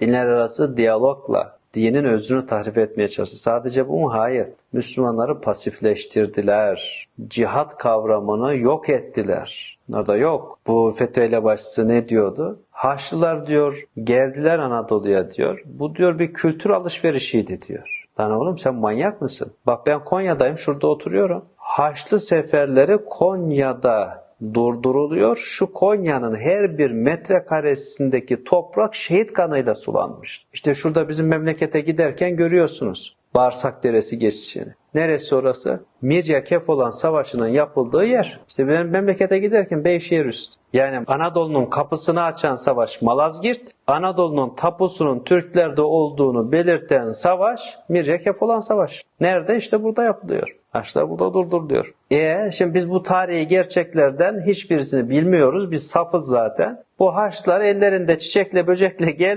dinler arası diyalogla dinin özünü tahrif etmeye çalıştı. Sadece bu mu? Hayır. Müslümanları pasifleştirdiler. Cihat kavramını yok ettiler. Orada yok. Bu fetveyle başlısı ne diyordu? Haçlılar diyor geldiler Anadolu'ya diyor. Bu diyor bir kültür alışverişiydi diyor. Lan oğlum sen manyak mısın? Bak ben Konya'dayım şurada oturuyorum. Haçlı seferleri Konya'da durduruluyor. Şu Konya'nın her bir metrekaresindeki toprak şehit kanıyla sulanmış. İşte şurada bizim memlekete giderken görüyorsunuz. Bağırsak Deresi geçişini. Neresi orası? Mirya Kefoğlan Savaşı'nın yapıldığı yer. İşte benim memlekete giderken Beyşehir üstü. Yani Anadolu'nun kapısını açan savaş Malazgirt, Anadolu'nun tapusunun Türklerde olduğunu belirten savaş Mirya Kefoğlan Savaşı. Nerede? İşte burada yapılıyor. Haçlar burada durduruluyor. E şimdi biz bu tarihi gerçeklerden hiçbirisini bilmiyoruz. Biz safız zaten. Bu haçlar ellerinde çiçekle böcekle gelmiş